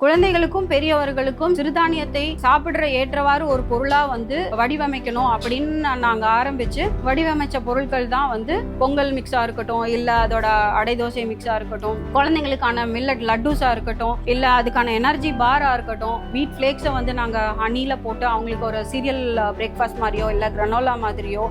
குழந்தைகளுக்கும் பெரியவர்களுக்கும் சிறுதானியத்தை சாப்பிடுற ஏற்றவாறு ஒரு பொருளா வந்து வடிவமைக்கணும் அப்படின்னு நாங்க ஆரம்பிச்சு வடிவமைச்ச பொருட்கள் தான் வந்து பொங்கல் மிக்ஸா இருக்கட்டும் இல்ல அதோட அடை தோசை மிக்ஸா இருக்கட்டும் குழந்தைங்களுக்கான மில்லட் லட்டூஸா இருக்கட்டும் இல்ல அதுக்கான எனர்ஜி பாரா இருக்கட்டும் வீட் ஃபிளேக்ஸை வந்து நாங்க ஹனியில போட்டு அவங்களுக்கு ஒரு சீரியல் பிரேக்ஃபாஸ்ட் மாதிரியோ இல்ல கிரனோலா மாதிரியோ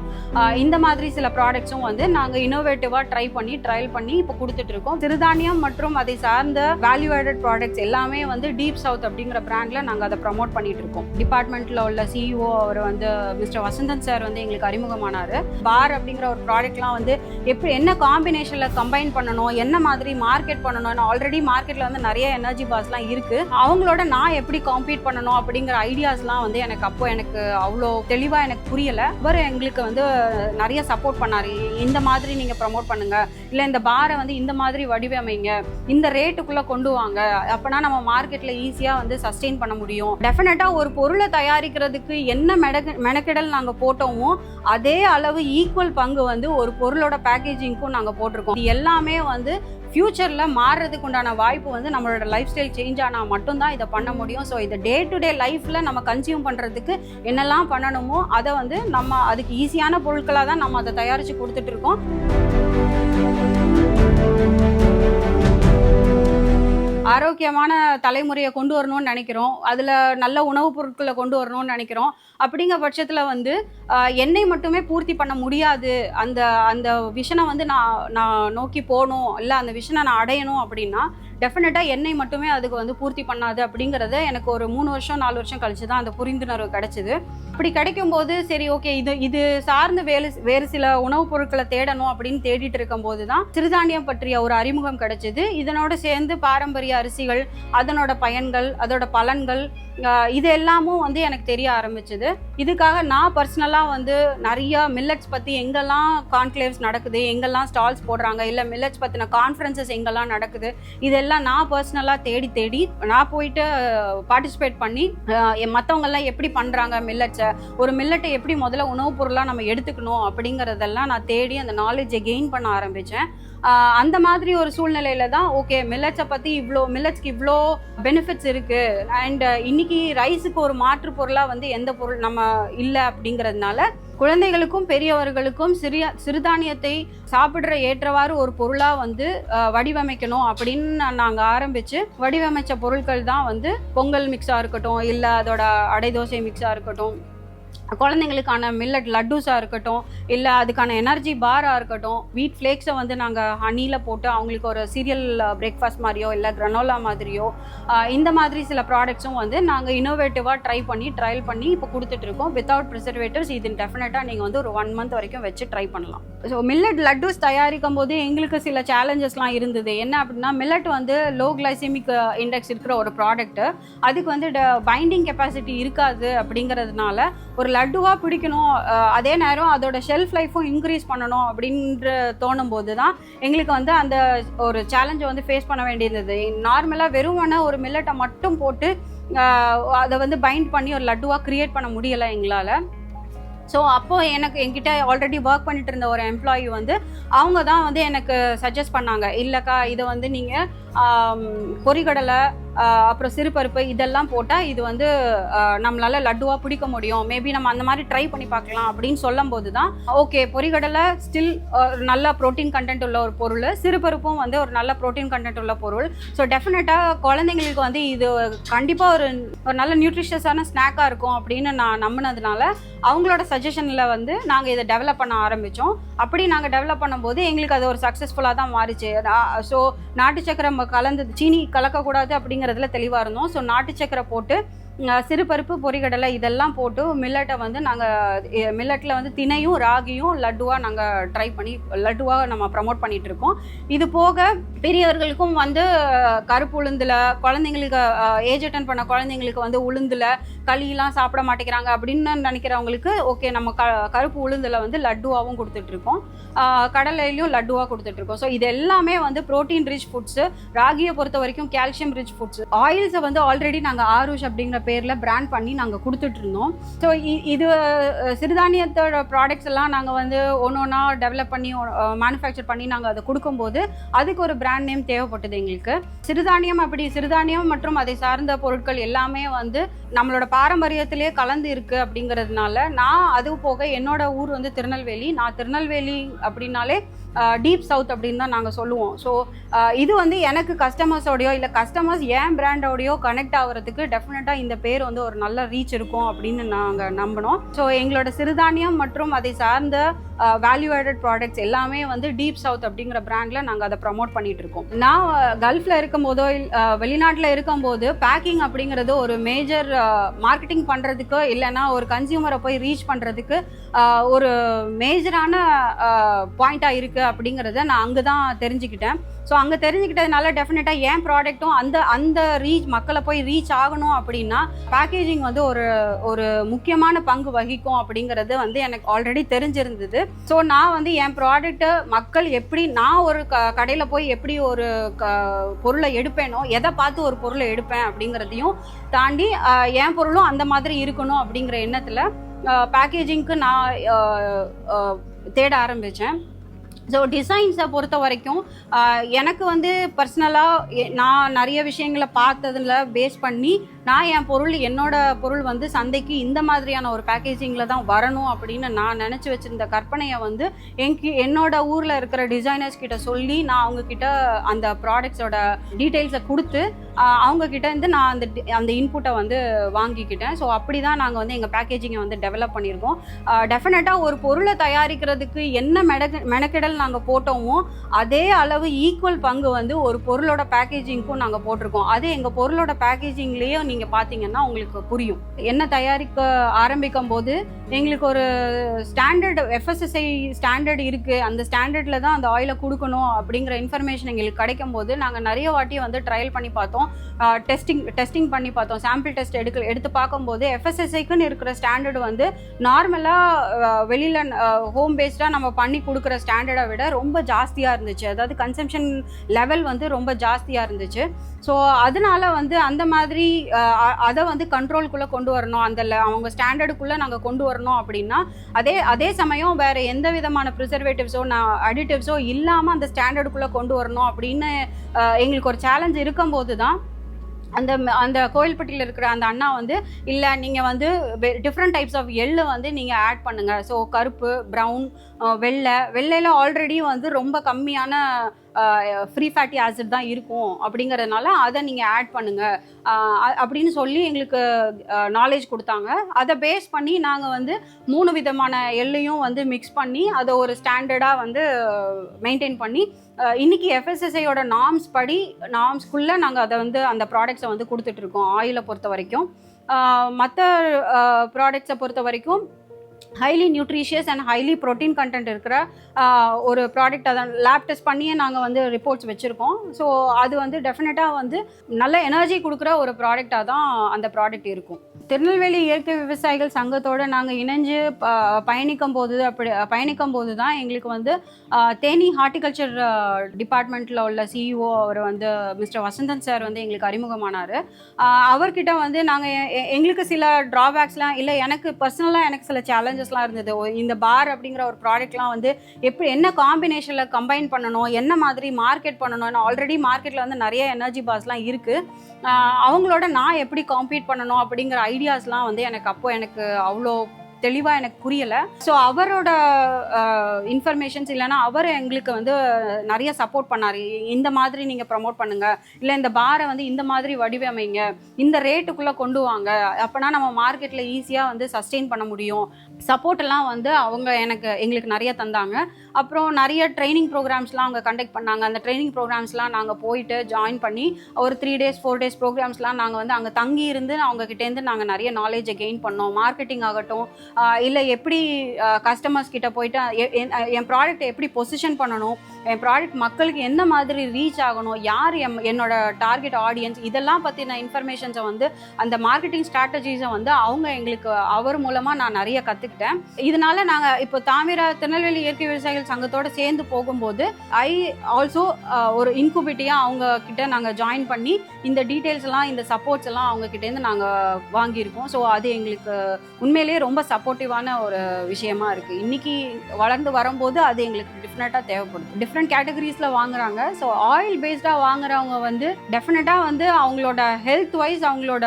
இந்த மாதிரி சில ப்ராடக்ட்ஸும் வந்து நாங்க இன்னோவேட்டிவா ட்ரை பண்ணி ட்ரையல் பண்ணி இப்போ கொடுத்துட்டு இருக்கோம். சிறுதானியம் மற்றும் அதை சார்ந்த வேல்யூ ஆடட் ப்ராடக்ட்ஸ் எல்லாமே வந்து வந்து டீப் சவுத் அப்படிங்கிற பிராண்டில் நாங்கள் அதை ப்ரமோட் பண்ணிட்டு இருக்கோம் டிபார்ட்மெண்ட்டில் உள்ள சிஇஓ அவர் வந்து மிஸ்டர் வசந்தன் சார் வந்து எங்களுக்கு அறிமுகமானாரு. பார் அப்படிங்கிற ஒரு ப்ராடக்ட்லாம் வந்து எப்படி என்ன காம்பினேஷனில் கம்பைன் பண்ணணும் என்ன மாதிரி மார்க்கெட் பண்ணணும் ஆல்ரெடி மார்க்கெட்டில் வந்து நிறைய எனர்ஜி பார்ஸ்லாம் இருக்குது அவங்களோட நான் எப்படி காம்பீட் பண்ணணும் அப்படிங்கிற ஐடியாஸ்லாம் வந்து எனக்கு அப்போ எனக்கு அவ்வளோ தெளிவாக எனக்கு புரியலை. அவர் எங்களுக்கு வந்து நிறைய சப்போர்ட் பண்ணார். இந்த மாதிரி நீங்க ப்ரமோட் பண்ணுங்க. இல்ல இந்த பாரை வந்து இந்த மாதிரி வடிவமைங்க. இந்த ரேட்டுக்குள்ள கொண்டு வாங்க. அப்பனா நம்ம மார்க்கெட்ல ஈஸியா வந்து சஸ்டெயின் பண்ண முடியும். டெஃபினட்டா ஒரு பொருளை தயாரிக்கிறதுக்கு என்ன மெடக மெனக்கெடல் நாங்க போட்டோமோ அதே அளவு ஈக்குவல் பங்கு வந்து ஒரு பொருளோட பேக்கேஜிங்க்கும் நாங்க போட்டிருக்கோம். இது எல்லாமே வந்து ஃப்யூச்சரில் மாறுறதுக்கு உண்டான வாய்ப்பு வந்து நம்மளோட லைஃப் ஸ்டைல் சேஞ்ச் ஆனால் மட்டும்தான் இதை பண்ண முடியும். ஸோ இதை டே டு டே லைஃப்பில் நம்ம கன்சியூம் பண்ணுறதுக்கு என்னெல்லாம் பண்ணணுமோ அதை வந்து நம்ம அதுக்கு ஈஸியான பொருட்களாக தான் நம்ம அதை தயாரித்து கொடுத்துட்ருக்கோம் ஆரோக்கியமான தலைமுறையை கொண்டு வரணும்னு நினைக்கிறோம். அதில் நல்ல உணவுப் பொருட்களை கொண்டு வரணும்னு நினைக்கிறோம். அப்படிங்கிற பட்சத்தில் வந்து எண்ணெய் மட்டுமே பூர்த்தி பண்ண முடியாது. அந்த அந்த விஷனை வந்து நான் நான் நோக்கி போகணும். இல்லை அந்த விஷனை நான் அடையணும் அப்படின்னா டெஃபினட்டாக என்னை மட்டுமே அதுக்கு வந்து பூர்த்தி பண்ணாது அப்படிங்கிறத எனக்கு ஒரு மூணு வருஷம் நாலு வருஷம் கழிச்சு தான் அந்த புரிந்துணர்வு கிடைச்சிது. அப்படி கிடைக்கும் போது சரி ஓகே இது இது சார்ந்து வேறு வேறு சில உணவுப் பொருட்களை தேடணும் அப்படின்னு தேடிட்டு இருக்கும்போது தான் சிறுதானியம் பற்றிய ஒரு அறிமுகம் கிடைச்சிது. இதனோட சேர்ந்து பாரம்பரிய அரிசிகள் அதனோட பயன்கள் அதோட பலன்கள் இது எல்லாமும் வந்து எனக்கு தெரிய ஆரம்பிச்சது. இதுக்காக நான் பர்சனலாக வந்து நிறைய மில்லட்ஸ் பற்றி எங்கெல்லாம் கான்க்ளேவ்ஸ் நடக்குது எங்கெல்லாம் ஸ்டால்ஸ் போடுறாங்க இல்லை மில்லட்ஸ் பற்றின கான்ஃபரன்சஸ் எங்கெல்லாம் நடக்குது எல்லாம் நான் பர்சனலாக தேடி தேடி நான் போயிட்டு பார்ட்டிசிபேட் பண்ணி மற்றவங்கெல்லாம் எப்படி பண்ணுறாங்க மில்லட்ஸை ஒரு மில்லட்டை எப்படி முதல்ல உணவுப் பொருளாக நம்ம எடுத்துக்கணும் அப்படிங்கிறதெல்லாம் நான் தேடி அந்த நாலேஜை கெயின் பண்ண ஆரம்பித்தேன் அந்த மாதிரி ஒரு சூழ்நிலையில தான் ஓகே மில்லட்ஸை பற்றி இவ்வளோ மில்லட்ஸ்க்கு இவ்வளோ பெனிஃபிட்ஸ் இருக்குது அண்ட் இன்னைக்கு ரைஸுக்கு ஒரு மாற்று பொருளாக வந்து எந்த பொருள் நம்ம இல்லை அப்படிங்கிறதுனால குழந்தைகளுக்கும் பெரியவர்களுக்கும் சிறிய சிறுதானியத்தை சாப்பிட்ற ஏற்றவாறு ஒரு பொருளாக வந்து வடிவமைக்கணும் அப்படின்னு நாங்கள் ஆரம்பித்து வடிவமைச்ச பொருட்கள் தான் வந்து பொங்கல் மிக்ஸாக இருக்கட்டும் இல்லை அதோட அடை தோசை மிக்ஸாக இருக்கட்டும். குழந்தைங்களுக்கான மில்லட் லட்டூஸாக இருக்கட்டும் இல்லை அதுக்கான எனர்ஜி பாராக இருக்கட்டும் வீட் ஃப்ளேக்ஸை வந்து நாங்கள் ஹனியில் போட்டு அவங்களுக்கு ஒரு சீரியல் பிரேக்ஃபாஸ்ட் மாதிரியோ இல்லை கிரனோலா மாதிரியோ இந்த மாதிரி சில ப்ராடக்ட்ஸும் வந்து நாங்கள் இன்னோவேட்டிவாக ட்ரை பண்ணி ட்ரையல் பண்ணி இப்போ கொடுத்துட்ருக்கோம் வித்தவுட் ப்ரிசர்வேட்டிவ்ஸ் இது டெஃபினட்டாக நீங்கள் வந்து ஒரு ஒன் மந்த் வரைக்கும் வச்சு ட்ரை பண்ணலாம். ஸோ மில்லட் லட்டூஸ் தயாரிக்கும் போது எங்களுக்கு சில சேலஞ்சஸ்லாம் இருந்தது. என்ன அப்படின்னா மில்லட் வந்து லோ கிளைசிமிக் இண்டெக்ஸ் இருக்கிற ஒரு ப்ராடக்ட்டு அதுக்கு வந்து பைண்டிங் கெப்பாசிட்டி இருக்காது அப்படிங்கிறதுனால ஒரு லட்டுவாக பிடிக்கணும் அதே நேரம் அதோட ஷெல்ஃப் லைஃப்பும் இன்க்ரீஸ் பண்ணணும் அப்படின்ற தோணும் போது தான் எங்களுக்கு வந்து அந்த ஒரு சேலஞ்சை வந்து ஃபேஸ் பண்ண வேண்டியிருந்தது. நார்மலாக வெறுமான ஒரு மில்லட்டை மட்டும் போட்டு அதை வந்து பைண்ட் பண்ணி ஒரு லட்டுவாக க்ரியேட் பண்ண முடியலை எங்களால். ஸோ அப்போது எனக்கு என்கிட்ட ஆல்ரெடி ஒர்க் பண்ணிட்டு இருந்த ஒரு எம்ப்ளாயி வந்து அவங்க தான் வந்து எனக்கு சஜஸ்ட் பண்ணாங்க. இல்லைக்கா இதை வந்து நீங்கள் பொறிகடலை அப்புறம் சிறுபருப்பு இதெல்லாம் போட்டால் இது வந்து நம்மளால் லட்டுவாக பிடிக்க முடியும். மேபி நம்ம அந்த மாதிரி ட்ரை பண்ணி பார்க்கலாம் அப்படின்னு சொல்லும் போது தான் ஓகே பொரிகடலை ஸ்டில் ஒரு நல்ல ப்ரோட்டீன் கண்டென்ட் உள்ள ஒரு பொருள். சிறுபருப்பும் வந்து ஒரு நல்ல ப்ரோட்டீன் கண்டென்ட் உள்ள பொருள். ஸோ டெஃபினட்டாக குழந்தைங்களுக்கு வந்து இது கண்டிப்பாக ஒரு ஒரு நல்ல நியூட்ரிஷியஸான ஸ்நாக்காக இருக்கும் அப்படின்னு நான் நம்பினதுனால அவங்களோட சஜஷனில் வந்து நாங்கள் இதை டெவலப் பண்ண ஆரம்பித்தோம் அப்படி நாங்கள் டெவலப் பண்ணும்போது எங்களுக்கு அது ஒரு சக்ஸஸ்ஃபுல்லாக தான் மாறிச்சு. ஸோ நாட்டு சக்கரம் கலந்து சீனி கலக்கக்கூடாது அப்படிங்கிறதுல தெளிவாக இருந்தோம். ஸோ நாட்டு சக்கரை போட்டு சிறுபருப்பு பொரிகடலை இதெல்லாம் போட்டு மில்லட்டை வந்து நாங்கள் மில்லட்டில் வந்து தினையும் ராகியும் லட்டுவாக நாங்கள் ட்ரை பண்ணி லட்டுவாக நம்ம ப்ரமோட் பண்ணிகிட்ருக்கோம் இது போக பெரியவர்களுக்கும் வந்து கருப்பு உளுந்தில் குழந்தைங்களுக்கு ஏஜ் அட்டன் பண்ண குழந்தைங்களுக்கு வந்து உளுந்தில் களியெலாம் சாப்பிட மாட்டேங்கிறாங்க அப்படின்னு நினைக்கிறவங்களுக்கு ஓகே நம்ம க கருப்பு உளுந்தில் வந்து லட்டுவாகவும் கொடுத்துட்ருக்கோம் கடலையிலையும் லட்டுவாக கொடுத்துட்ருக்கோம் ஸோ இது எல்லாமே வந்து ப்ரோட்டீன் ரிச் ஃபுட்ஸு ராகியை பொறுத்த வரைக்கும் கால்சியம் ரிச் ஃபுட்ஸ் ஆயில்ஸை வந்து ஆல்ரெடி நாங்கள் ஆரூஷ் அப்படிங்கிற பேரில் பிராண்ட் பண்ணி நாங்கள் கொடுத்துட்ருந்தோம் ஸோ இது சிறுதானியத்தோட ப்ராடக்ட்ஸ் எல்லாம் நாங்கள் வந்து ஒன்று ஒன்றா டெவலப் பண்ணி மேனுஃபேக்சர் பண்ணி நாங்கள் அதை கொடுக்கும்போது அதுக்கு ஒரு பிராண்ட் நேம் தேவைப்பட்டது எங்களுக்கு. சிறுதானியம் அப்படி சிறுதானியம் மற்றும் அதை சார்ந்த பொருட்கள் எல்லாமே வந்து நம்மளோட பாரம்பரியத்திலே கலந்து இருக்குது அப்படிங்கிறதுனால நான் அது போக என்னோட ஊர் வந்து திருநெல்வேலி. நான் திருநெல்வேலி அப்படின்னாலே டீப் சவுத் அப்படின்னு தான் நாங்கள் சொல்லுவோம். ஸோ இது வந்து எனக்கு கஸ்டமர்ஸோடையோ இல்லை கஸ்டமர்ஸ் ஏன் பிராண்டோடையோ கனெக்ட் ஆகிறதுக்கு டெஃபினட்டாக இந்த பேர் வந்து ஒரு நல்ல ரீச் இருக்கும் அப்படின்னு நாங்கள் நம்பினோம். ஸோ எங்களோட சிறுதானியம் மற்றும் அதை சார்ந்த வேல்யூ ஆடட் ப்ராடக்ட்ஸ் எல்லாமே வந்து டீப் சவுத் அப்படிங்கிற பிராண்டில் நாங்கள் அதை ப்ரமோட் பண்ணிட்டு இருக்கோம். நான் கல்ஃபில் இருக்கும்போதோ வெளிநாட்டில் இருக்கும்போது பேக்கிங் அப்படிங்கிறது ஒரு மேஜர் மார்க்கெட்டிங் பண்ணுறதுக்கு இல்லைன்னா ஒரு கன்சியூமரை போய் ரீச் பண்ணுறதுக்கு ஒரு மேஜரான பாயிண்ட்டாக இருக்குது அப்படிங்கிறத நான் அங்கே தான் தெரிஞ்சுக்கிட்டேன். ஸோ அங்கே தெரிஞ்சுக்கிட்டதுனால டெஃபினட்டாக ஏன் ப்ராடக்ட்டும் அந்த அந்த ரீச் மக்களை போய் ரீச் ஆகணும் அப்படின்னா பேக்கேஜிங் வந்து ஒரு ஒரு முக்கியமான பங்கு வகிக்கும் அப்படிங்கிறது வந்து எனக்கு ஆல்ரெடி தெரிஞ்சிருந்தது. ஸோ நான் வந்து என் ப்ராடக்ட்டை மக்கள் எப்படி நான் ஒரு க கடையில் போய் எப்படி ஒரு க பொருளை எடுப்பேனோ எதை பார்த்து ஒரு பொருளை எடுப்பேன் அப்படிங்கிறதையும் தாண்டி என் பொருளும் அந்த மாதிரி இருக்கணும் அப்படிங்கிற எண்ணத்தில் பேக்கேஜிங்க்கு நான் தேட ஆரம்பித்தேன் ஸோ டிசைன்ஸை பொறுத்த வரைக்கும் எனக்கு வந்து பர்சனலாக நான் நிறைய விஷயங்களை பார்த்ததுல பேஸ் பண்ணி நான் என் பொருள் என்னோட பொருள் வந்து சந்தைக்கு இந்த மாதிரியான ஒரு பேக்கேஜிங்கில் தான் வரணும் அப்படின்னு நான் நினச்சி வச்சுருந்த கற்பனையை வந்து என்கி என்னோட ஊரில் இருக்கிற டிசைனர்ஸ் கிட்ட சொல்லி நான் அவங்கக்கிட்ட அந்த ப்ராடக்ட்ஸோட டீட்டெயில்ஸை கொடுத்து அவங்கக்கிட்ட அவங்க இருந்து நான் அந்த அந்த இன்புட்டை வந்து வாங்கிக்கிட்டேன். ஸோ அப்படி தான் நாங்கள் வந்து எங்கள் பேக்கேஜிங்கை வந்து டெவலப் பண்ணியிருக்கோம். டெஃபினட்டாக ஒரு பொருளை தயாரிக்கிறதுக்கு என்ன மெடக்கு மெனக்கெடல் நாங்கள் போட்டோமோ அதே அளவு ஈக்குவல் பங்கு வந்து ஒரு பொருளோட பேக்கேஜிங்க்கும் நாங்கள் போட்டிருக்கோம். அது எங்கள் பொருளோட பேக்கேஜிங்லேயே நீங்கள் பார்த்தீங்கன்னா உங்களுக்கு புரியும். என்ன தயாரிக்க ஆரம்பிக்கும் போது எங்களுக்கு ஒரு ஸ்டாண்டர்ட் எஃப்எஸ்எஸ்ஐ ஸ்டாண்டர்ட் இருக்குது அந்த ஸ்டாண்டர்டில் தான் அந்த ஆயிலை கொடுக்கணும் அப்படிங்கிற இன்ஃபர்மேஷன் எங்களுக்கு கிடைக்கும் போது நாங்கள் நிறைய வாட்டி வந்து ட்ரையல் பண்ணி பார்த்தோம். டெஸ்டிங் டெஸ்டிங் பண்ணி பார்த்தோம். சாம்பிள் டெஸ்ட் எடுக்க எடுத்து பார்க்கும்போது எஃப்எஸ்எஸ்ஐக்குன்னு இருக்கிற ஸ்டாண்டர்ட் வந்து நார்மலாக வெளியில் ஹோம் பேஸ்டாக நம்ம பண்ணி கொடுக்குற ஸ்டாண்டர்டை விட ரொம்ப ஜாஸ்தியாக இருந்துச்சு. அதாவது கன்சம்ஷன் லெவல் வந்து ரொம்ப ஜாஸ்தியாக இருந்துச்சு. ஸோ அதனால வந்து அந்த மாதிரி அதை வந்து கண்ட்ரோல்குள்ளே கொண்டு வரணும். அந்த அவங்க ஸ்டாண்டர்டுக்குள்ளே நாங்கள் கொண்டு வரணும் அப்படின்னா அதே அதே சமயம் வேறு எந்த விதமான ப்ரிசர்வேட்டிவ்ஸோ நான் அடிட்டிவ்ஸோ இல்லாமல் அந்த ஸ்டாண்டர்டுக்குள்ளே கொண்டு வரணும் அப்படின்னு எங்களுக்கு ஒரு சேலஞ்ச் இருக்கும்போது தான் அந்த அந்த கோயில்பட்டியில் இருக்கிற அந்த அண்ணா வந்து இல்லை நீங்கள் வந்து டிஃப்ரெண்ட் டைப்ஸ் ஆஃப் எள்ளு வந்து நீங்கள் ஆட் பண்ணுங்கள் ஸோ கருப்பு ப்ரௌன் வெள்ளை வெள்ளையில் ஆல்ரெடி வந்து ரொம்ப கம்மியான ஃப்ரீ ஃபேட்டி ஆசிட் தான் இருக்கும். அப்படிங்கிறதுனால அதை நீங்கள் ஆட் பண்ணுங்கள் அப்படின்னு சொல்லி எங்களுக்கு நாலேஜ் கொடுத்தாங்க. அதை பேஸ் பண்ணி நாங்கள் வந்து மூணு விதமான எள்ளையும் வந்து மிக்ஸ் பண்ணி அதை ஒரு ஸ்டாண்டர்டாக வந்து மெயின்டைன் பண்ணி இன்றைக்கி இன்னைக்கு எஃப்எஸ்எஸ்ஐயோட நார்ம்ஸ் படி நார்ம்ஸ்குள்ளே நாங்கள் அதை வந்து அந்த ப்ராடக்ட்ஸை வந்து கொடுத்துட்ருக்கோம் ஆயிலை பொறுத்த வரைக்கும். மற்ற ப்ராடக்ட்ஸை பொறுத்த வரைக்கும் highly nutritious and highly protein content இருக்கிற ஒரு ப்ராடக்ட் அதை லேப் டெஸ்ட் பண்ணியே நாங்கள் வந்து ரிப்போர்ட்ஸ் வச்சுருக்கோம். ஸோ அது வந்து டெஃபினட்டாக வந்து நல்ல எனர்ஜி கொடுக்குற ஒரு ப்ராடக்டாக தான் அந்த ப்ராடக்ட் இருக்கும். திருநெல்வேலி இயற்கை விவசாயிகள் சங்கத்தோடு நாங்கள் இணைஞ்சு ப பயணிக்கும் போது அப்படி பயணிக்கும் போது தான் எங்களுக்கு வந்து தேனி ஹார்டிகல்ச்சர் டிபார்ட்மெண்ட்டில் உள்ள சிஇஓ அவர் வந்து மிஸ்டர் வசந்தன் சார் வந்து எங்களுக்கு அறிமுகமானார். அவர்கிட்ட வந்து நாங்கள் எங்களுக்கு சில ட்ராபேக்ஸ்லாம் இல்லை எனக்கு பர்சனலாக எனக்கு சில சேலஞ்சஸ்லாம் இருந்தது. ஓ, இந்த பார் அப்படிங்கிற ஒரு ப்ராடக்ட்லாம் வந்து எப்படி என்ன காம்பினேஷனில் கம்பைன் பண்ணணும் என்ன மாதிரி மார்க்கெட் பண்ணணும் ஆல்ரெடி மார்க்கெட்டில் வந்து நிறைய எனர்ஜி பார்ஸ்லாம் இருக்குது அவங்களோட நான் எப்படி காம்பீட் பண்ணணும் அப்படிங்கிற ஐ ஐடியாஸ்லாம் வந்து எனக்கு அப்போ எனக்கு அவ்வளோ தெளிவாக எனக்கு புரியலை. ஸோ அவரோட இன்ஃபர்மேஷன்ஸ் இல்லைன்னா அவர் எங்களுக்கு வந்து நிறைய சப்போர்ட் பண்ணார். இந்த மாதிரி நீங்கள் ப்ரமோட் பண்ணுங்கள் இல்லை இந்த பாரை வந்து இந்த மாதிரி வடிவமைங்க. இந்த ரேட்டுக்குள்ளே கொண்டு வாங்க. அப்போனா நம்ம மார்க்கெட்டில் ஈஸியாக வந்து சஸ்டெயின் பண்ண முடியும். சப்போர்ட்டெல்லாம் வந்து அவங்க எனக்கு எங்களுக்கு நிறைய தந்தாங்க. அப்புறம் நிறைய ட்ரைனிங் ப்ரோக்ராம்ஸ்லாம் அவங்க கண்டக்ட் பண்ணாங்க. அந்த ட்ரைனிங் ப்ரோக்ராம்ஸ்லாம் நாங்கள் போயிட்டு ஜாயின் பண்ணி ஒரு த்ரீ டேஸ் ஃபோர் டேஸ் ப்ரோக்ராம்ஸ்லாம் நாங்கள் வந்து அங்கே தங்கி இருந்து அவங்கக்கிட்டேருந்து நாங்கள் நிறைய நாலேஜை கெயின் பண்ணோம். மார்க்கெட்டிங் ஆகட்டும் இல்லை எப்படி கஸ்டமர்ஸ் கிட்ட போயிட்டு என் ப்ராடக்ட் ப்ராடக்ட்டை எப்படி பொசிஷன் பண்ணணும் என் ப்ராடக்ட் மக்களுக்கு எந்த மாதிரி ரீச் ஆகணும் யார் எம் என்னோட டார்கெட் ஆடியன்ஸ் இதெல்லாம் பற்றின இன்ஃபர்மேஷன்ஸை வந்து அந்த மார்க்கெட்டிங் ஸ்ட்ராட்டஜிஸை வந்து அவங்க எங்களுக்கு அவர் மூலமாக நான் நிறைய கற்றுக்கிட்டேன் இதனால நாங்கள் இப்போ தாமிரா திருநெல்வேலி இயற்கை விவசாயிகள் தாய்மார்கள் சங்கத்தோட சேர்ந்து போகும்போது ஐ ஆல்சோ ஒரு இன்குபிட்டியாக அவங்க கிட்ட நாங்கள் ஜாயின் பண்ணி இந்த டீட்டெயில்ஸ் எல்லாம் இந்த சப்போர்ட்ஸ் எல்லாம் அவங்க கிட்டேருந்து நாங்கள் வாங்கியிருக்கோம். ஸோ அது எங்களுக்கு உண்மையிலேயே ரொம்ப சப்போர்ட்டிவான ஒரு விஷயமா இருக்குது இன்னைக்கு வளர்ந்து வரும்போது அது எங்களுக்கு டெஃபினட்டாக தேவைப்படுது. டிஃப்ரெண்ட் கேட்டகரிஸில் வாங்குறாங்க. ஸோ ஆயில் பேஸ்டாக வாங்குறவங்க வந்து டெஃபினட்டாக வந்து அவங்களோட ஹெல்த் வைஸ் அவங்களோட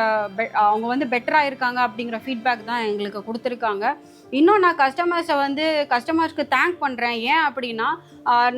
அவங்க வந்து பெட்டராக இருக்காங்க அப்படிங்கிற ஃபீட்பேக் தான் எங்களுக்கு கொடுத்துருக்காங்க. இன்னும் நான் கஸ்டமர்ஸை வந்து கஸ்டமர்ஸ்க்கு தேங்க் பண்ணுறேன் ஏன் அப்படின்னா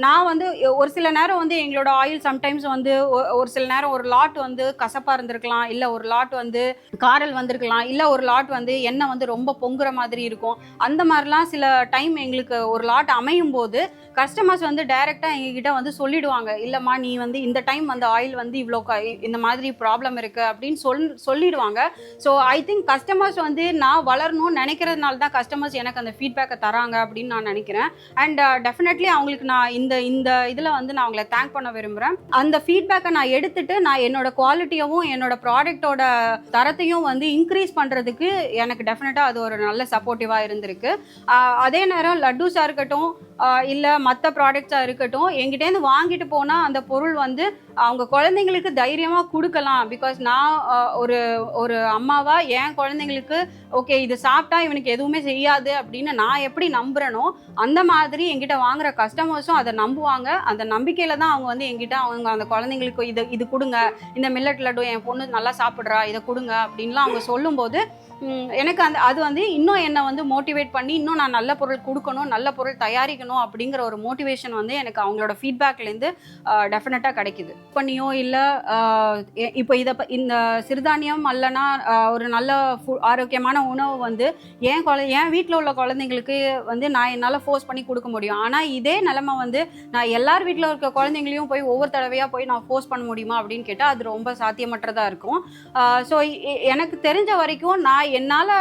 நான் வந்து ஒரு சில நேரம் வந்து எங்களோட ஆயில் சம்டைம்ஸ் வந்து ஒரு சில நேரம் ஒரு லாட் வந்து கசப்பாக இருந்திருக்கலாம் இல்லை ஒரு லாட் வந்து காரல் வந்திருக்கலாம் இல்லை ஒரு லாட் வந்து எண்ணெய் வந்து ரொம்ப பொங்குற மாதிரி இருக்கும். அந்த மாதிரிலாம் சில டைம் எங்களுக்கு ஒரு லாட் அமையும் போது கஸ்டமர்ஸ் வந்து டைரெக்டாக எங்ககிட்ட வந்து சொல்லிடுவாங்க. இல்லைம்மா நீ வந்து இந்த டைம் வந்து ஆயில் வந்து இவ்வளோ க இந்த மாதிரி ப்ராப்ளம் இருக்குது அப்படின்னு சொல் சொல்லிடுவாங்க. ஸோ ஐ திங்க் கஸ்டமர்ஸ் வந்து நான் வளரணும்னு நினைக்கிறதுனால தான் கஸ்டமர்ஸ் எனக்கு அந்த ஃபீட்பேக்கை தராங்க அப்படின்னு நான் நினைக்கிறேன். அண்ட் டெஃபினெட்லி அவங்களுக்கு நான் இந்த இந்த இதில் வந்து நான் அவங்கள தேங்க் பண்ண விரும்புகிறேன் அந்த ஃபீட்பேக்கை நான் எடுத்துட்டு நான் என்னோட குவாலிட்டியவும் என்னோட ப்ராடக்டோட தரத்தையும் வந்து இன்க்ரீஸ் பண்ணுறதுக்கு எனக்கு டெஃபினட்டாக அது ஒரு நல்ல சப்போர்ட்டிவாக இருந்திருக்கு. அதே நேரம் லட்டூஸாக இருக்கட்டும் இல்லை மற்ற ப்ராடக்ட்ஸாக இருக்கட்டும் எங்கிட்டேருந்து வாங்கிட்டு போனால் அந்த பொருள் வந்து அவங்க குழந்தைங்களுக்கு தைரியமாக கொடுக்கலாம். பிகாஸ் நான் ஒரு ஒரு அம்மாவா என் குழந்தைங்களுக்கு ஓகே இது சாப்பிட்டா இவனுக்கு எதுவுமே செய்யாது அப்படின்னு நான் எப்படி நம்புறேனோ அந்த மாதிரி எங்கிட்ட வாங்குற கஸ்டமர்ஸும் அதை நம்புவாங்க. அந்த நம்பிக்கையில தான் அவங்க வந்து எங்கிட்ட அவங்க அந்த குழந்தைங்களுக்கு இது இது கொடுங்க. இந்த மில்லட் லட்டு என் பொண்ணு நல்லா சாப்பிட்றா இதை கொடுங்க அப்படின்லாம் அவங்க சொல்லும்போது எனக்கு அந்த அது வந்து இன்னும் என்னை வந்து மோட்டிவேட் பண்ணி இன்னும் நான் நல்ல பொருள் கொடுக்கணும் நல்ல பொருள் தயாரிக்கணும் அப்படிங்கிற ஒரு மோட்டிவேஷன் வந்து எனக்கு அவங்களோட ஃபீட்பேக்லேருந்து டெஃபினட்டாக கிடைக்குது. பண்ணியோ இல்லை இப்போ இதை இந்த சிறுதானியம் அல்லனா ஒரு நல்ல ஃபு- ஆரோக்கியமான உணவு வந்து என் குழ என் வீட்டில் உள்ள குழந்தைங்களுக்கு வந்து நான் என்னால் ஃபோர்ஸ் பண்ணி கொடுக்க முடியும்? ஆனால் இதே நிலமை வந்து நான் எல்லார் வீட்டில் இருக்க குழந்தைங்களையும் போய் ஒவ்வொரு தடவையாக போய் நான் ஃபோர்ஸ் பண்ண முடியுமா அப்படின்னு கேட்டால் அது ரொம்ப சாத்தியமற்றதாக இருக்கும். ஸோ எனக்கு தெரிஞ்ச வரைக்கும் நான் என்னால்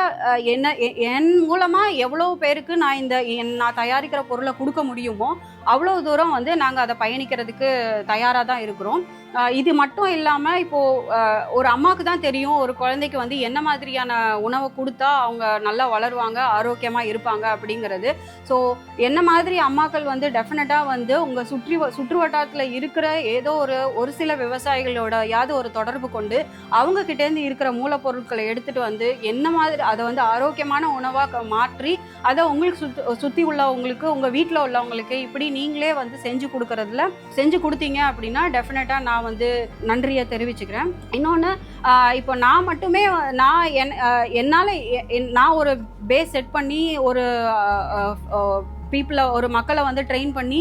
என்ன என் மூலமாக எவ்வளோ பேருக்கு நான் இந்த என் நான் தயாரிக்கிற பொருளை கொடுக்க முடியுமோ அவ்வளோ தூரம் வந்து நாங்கள் அதை பயணிக்கிறதுக்கு தயாராக தான் இருக்கிறோம். ஆஹ் இது மட்டும் இல்லாமல் இப்போது ஒரு அம்மாவுக்கு தான் தெரியும் ஒரு குழந்தைக்கு வந்து என்ன மாதிரியான உணவை கொடுத்தா அவங்க நல்லா வளருவாங்க ஆரோக்கியமாக இருப்பாங்க அப்படிங்கிறது. ஸோ என்ன மாதிரி அம்மாக்கள் வந்து டெஃபினட்டாக வந்து உங்கள் சுற்றி சுற்று வட்டாரத்தில் இருக்கிற ஏதோ ஒரு ஒரு சில விவசாயிகளோட யாவது ஒரு தொடர்பு கொண்டு அவங்க கிட்டேருந்து இருக்கிற மூலப்பொருட்களை எடுத்துகிட்டு வந்து என்ன மாதிரி அதை வந்து ஆரோக்கியமான உணவாக மாற்றி அதை உங்களுக்கு சுற்றி சுற்றி உள்ளவங்களுக்கு உங்கள் வீட்டில் உள்ளவங்களுக்கு இப்படி நீங்களே வந்து செஞ்சு கொடுக்கறதுல செஞ்சு கொடுத்தீங்க அப்படின்னா டெஃபினட்டாக நான் வந்து நன்றியை தெரிவிச்சுக்கிறேன். இன்னொன்று இப்போ நான் மட்டுமே நான் என் என்னால் நான் ஒரு பேஸ் செட் பண்ணி ஒரு பீப்புளை ஒரு மக்களை வந்து ட்ரெயின் பண்ணி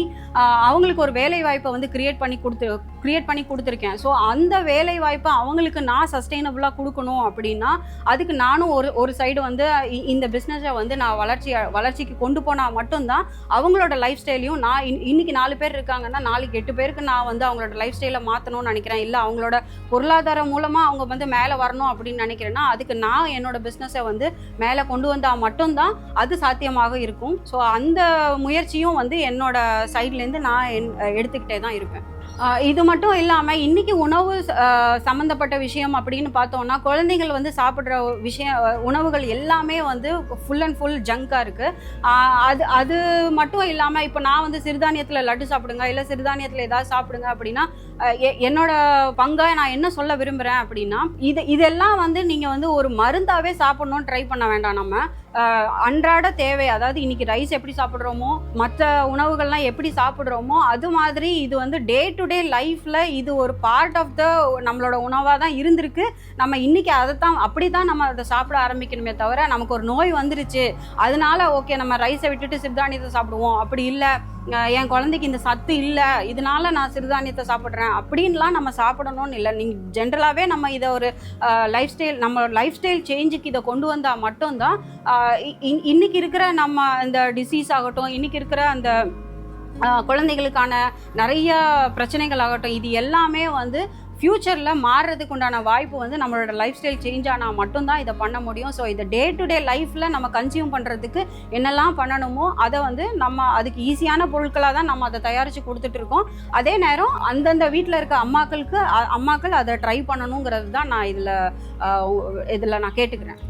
அவங்களுக்கு ஒரு வேலை வாய்ப்பை வந்து கிரியேட் பண்ணி கொடுத்து க்ரியேட் பண்ணி கொடுத்துருக்கேன். ஸோ அந்த வேலை வாய்ப்பை அவங்களுக்கு நான் சஸ்டெயினபுளாக கொடுக்கணும் அப்படின்னா அதுக்கு நானும் ஒரு ஒரு சைடு வந்து இந்த பிஸ்னஸை வந்து நான் வளர்ச்சி வளர்ச்சிக்கு கொண்டு போனால் மட்டும்தான் அவங்களோட லைஃப் ஸ்டைலையும் நான் இன்- இன்றைக்கி நாலு பேர் இருக்காங்கன்னா நாளைக்கு எட்டு பேருக்கு நான் வந்து அவங்களோட லைஃப் ஸ்டைலை மாற்றணும்னு நினைக்கிறேன். இல்லை அவங்களோட பொருளாதாரம் மூலமாக அவங்க வந்து மேலே வரணும் அப்படின்னு நினைக்கிறேன்னா அதுக்கு நான் என்னோட பிஸ்னஸை வந்து மேலே கொண்டு வந்தால் மட்டும்தான் அது சாத்தியமாக இருக்கும். ஸோ அந்த முயற்சியும் வந்து என்னோட சைட்லேருந்து நான் என் எடுத்துக்கிட்டே தான் இருப்பேன். இது மட்டும் இல்லாமல் இன்றைக்கி உணவு சம்மந்தப்பட்ட விஷயம் அப்படின்னு பார்த்தோம்னா குழந்தைகள் வந்து சாப்பிட்ற விஷயம் உணவுகள் எல்லாமே வந்து ஃபுல் அண்ட் ஃபுல் ஜங்காக இருக்குது அது அது மட்டும் இல்லாமல் இப்போ நான் வந்து சிறுதானியத்தில் லட்டு சாப்பிடுங்க இல்லை சிறுதானியத்தில் ஏதாவது சாப்பிடுங்க அப்படின்னா எ- என்னோட பங்காக நான் என்ன சொல்ல விரும்புகிறேன் அப்படின்னா இது இதெல்லாம் வந்து நீங்கள் வந்து ஒரு மருந்தாகவே சாப்பிட்ணுன்னு ட்ரை பண்ண வேண்டாம் நம்ம. அன்றாட தேவை. அதாவது இன்னைக்கு ரைஸ் எப்படி சாப்பிட்றோமோ மற்ற உணவுகள்லாம் எப்படி சாப்பிட்றோமோ அது மாதிரி இது வந்து டே டு டே லைஃப்பில் இது ஒரு பார்ட் ஆஃப் த நம்மளோட உணவாக தான் இருந்திருக்கு. நம்ம இன்றைக்கி அதை தான் அப்படி தான் நம்ம அதை சாப்பிட ஆரம்பிக்கணுமே தவிர நமக்கு ஒரு நோய் வந்துருச்சு. அதனால ஓகே நம்ம ரைஸை விட்டுட்டு சிறுதானியத்தை சாப்பிடுவோம். அப்படி இல்லை. என் குழந்தைக்கு இந்த சத்து இல்லை இதனால நான் சிறுதானியத்தை சாப்பிட்றேன். அப்படின்லாம் நம்ம சாப்பிடணும்னு இல்லை. நீங்கள் ஜென்ரலாகவே நம்ம இதை ஒரு லைஃப் ஸ்டைல் நம்ம லைஃப் ஸ்டைல் சேஞ்சுக்கு இதை கொண்டு வந்தால் மட்டும்தான் இ- இன்னைக்கு இருக்கிற நம்ம இந்த டிசீஸ் ஆகட்டும் இன்னைக்கு இருக்கிற அந்த குழந்தைகளுக்கான நிறைய பிரச்சனைகள் ஆகட்டும் இது எல்லாமே வந்து ஃப்யூச்சரில் மாறுறதுக்கு உண்டான வாய்ப்பு வந்து நம்மளோட லைஃப் ஸ்டைல் சேஞ்ச் ஆனால் மட்டும்தான் இதை பண்ண முடியும். ஸோ இதை டே டு டே லைஃப்பில் நம்ம கன்சியூம் பண்ணுறதுக்கு என்னெல்லாம் பண்ணணுமோ அதை வந்து நம்ம அதுக்கு ஈஸியான பொருட்களாக தான் நம்ம அதை தயாரித்து கொடுத்துட்டு இருக்கோம். அதே நேரம் அந்தந்த வீட்டில் இருக்க அம்மாக்களுக்கு அம்மாக்கள் அதை ட்ரை பண்ணணுங்கிறது தான் நான் இதில் இதில் நான் கேட்டுக்கிறேன்.